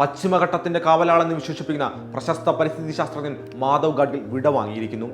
പശ്ചിമഘട്ടത്തിന്റെ കാവലാളെന്ന് വിശേഷിപ്പിക്കുന്ന പ്രശസ്ത പരിസ്ഥിതി ശാസ്ത്രജ്ഞൻ മാധവ് ഗാഡ്ഗിൽ വിടവാങ്ങിയിരിക്കുന്നു.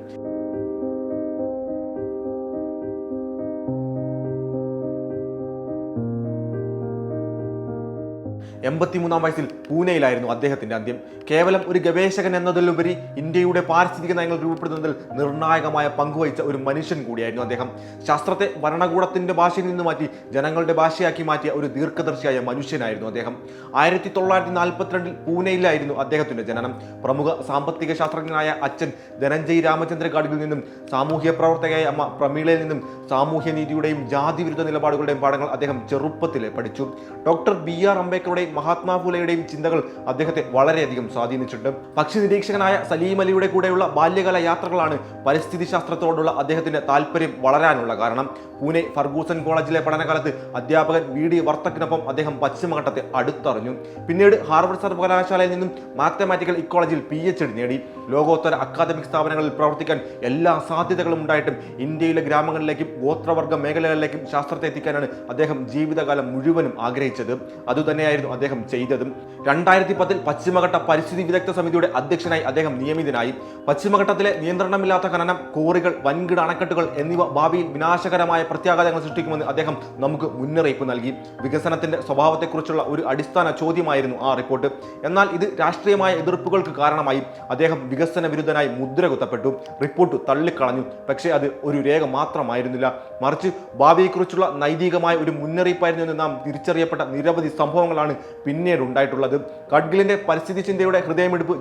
എൺപത്തിമൂന്നാം വയസ്സിൽ പൂനെയിലായിരുന്നു അദ്ദേഹത്തിന്റെ അന്ത്യം. കേവലം ഒരു ഗവേഷകൻ എന്നതിലുപരി ഇന്ത്യയുടെ പാരിസ്ഥിതിക നയങ്ങൾ രൂപപ്പെടുന്നതിൽ നിർണായകമായ പങ്കുവഹിച്ച ഒരു മനുഷ്യൻ കൂടിയായിരുന്നു അദ്ദേഹം. ശാസ്ത്രത്തെ ഭരണകൂടത്തിന്റെ ഭാഷയിൽ നിന്ന് മാറ്റി ജനങ്ങളുടെ ഭാഷയാക്കി മാറ്റിയ ഒരു ദീർഘദർശിയായ മനുഷ്യനായിരുന്നു അദ്ദേഹം. ആയിരത്തി തൊള്ളായിരത്തി നാൽപ്പത്തിരണ്ടിൽ പൂനെയിലായിരുന്നു അദ്ദേഹത്തിന്റെ ജനനം. പ്രമുഖ സാമ്പത്തിക ശാസ്ത്രജ്ഞനായ അച്ഛൻ ധനഞ്ജയ് രാമചന്ദ്ര ഗാഡ്ഗിൽ നിന്നും സാമൂഹ്യ പ്രവർത്തകയായ അമ്മ പ്രമീളയിൽ നിന്നും സാമൂഹ്യ നീതിയുടെയും ജാതി വിരുദ്ധ നിലപാടുകളുടെയും പാഠങ്ങൾ അദ്ദേഹം ചെറുപ്പത്തിലെ പഠിച്ചു. ഡോക്ടർ ബി ആർ അംബേദ്കറുടെയും മഹാത്മാ ഫുലെയുടെയും ചിന്തകൾ അദ്ദേഹത്തെ വളരെയധികം സ്വാധീനിച്ചിട്ടുണ്ട്. പക്ഷി നിരീക്ഷകനായ സലീം അലിയുടെ കൂടെയുള്ള ബാല്യകാല യാത്രകളാണ് പരിസ്ഥിതി ശാസ്ത്രത്തോടുള്ള അദ്ദേഹത്തിന്റെ താല്പര്യം വളരാനുള്ള കാരണം. പൂനെ ഫർഗൂസൺ കോളേജിലെ പഠനകാലത്ത് അധ്യാപകൻ വി ഡി വർത്തക്കിനൊപ്പം അദ്ദേഹം പശ്ചിമഘട്ടത്തെ അടുത്തറിഞ്ഞു. പിന്നീട് ഹാർവർഡ് സർവകലാശാലയിൽ നിന്നും മാത്തമാറ്റിക്കൽ ഇക്കോളജിയിൽ പി എച്ച് ഡി നേടി. ലോകോത്തര അക്കാദമിക് സ്ഥാപനങ്ങളിൽ പ്രവർത്തിക്കാൻ എല്ലാ സാധ്യതകളും ഉണ്ടായിട്ടും ഇന്ത്യയിലെ ഗ്രാമങ്ങളിലേക്കും ഗോത്രവർഗ മേഖലകളിലേക്കും ശാസ്ത്രത്തെ എത്തിക്കാനാണ് അദ്ദേഹം ജീവിതകാലം മുഴുവനും ആഗ്രഹിച്ചത്. അതുതന്നെയായിരുന്നു അദ്ദേഹം ചെയ്തതും. രണ്ടായിരത്തി പത്തിൽ പശ്ചിമഘട്ട പരിസ്ഥിതി വിദഗ്ധ സമിതിയുടെ അധ്യക്ഷനായി അദ്ദേഹം നിയമിതനായി. പശ്ചിമഘട്ടത്തിലെ നിയന്ത്രണമില്ലാത്ത ഖനനം കോറികൾ വൻകിട അണക്കെട്ടുകൾ എന്നിവ ഭാവിയിൽ വിനാശകരമായ പ്രത്യാഘാതങ്ങൾ സൃഷ്ടിക്കുമെന്ന് അദ്ദേഹം നമുക്ക് മുന്നറിയിപ്പ് നൽകി. വികസനത്തിന്റെ സ്വഭാവത്തെക്കുറിച്ചുള്ള ഒരു അടിസ്ഥാന ചോദ്യമായിരുന്നു ആ റിപ്പോർട്ട്. എന്നാൽ ഇത് രാഷ്ട്രീയമായ എതിർപ്പുകൾക്ക് കാരണമായി. അദ്ദേഹം വികസന വിരുദ്ധനായി മുദ്ര കുത്തപ്പെട്ടു. റിപ്പോർട്ട് തള്ളിക്കളഞ്ഞു. പക്ഷേ അത് ഒരു രേഖ മാത്രമായിരുന്നില്ല. മറിച്ച് ഭാവിയെക്കുറിച്ചുള്ള നൈതികമായ ഒരു മുന്നറിയിപ്പായിരുന്നു എന്ന് നാം തിരിച്ചറിയപ്പെട്ട നിരവധി സംഭവങ്ങളാണ് പിന്നീട് ഉണ്ടായിട്ടുള്ളത് ഗഡ്ഗിലിന്റെ പരിസ്ഥിതി ചിന്തയുടെ ഹൃദയമിടിപ്പ്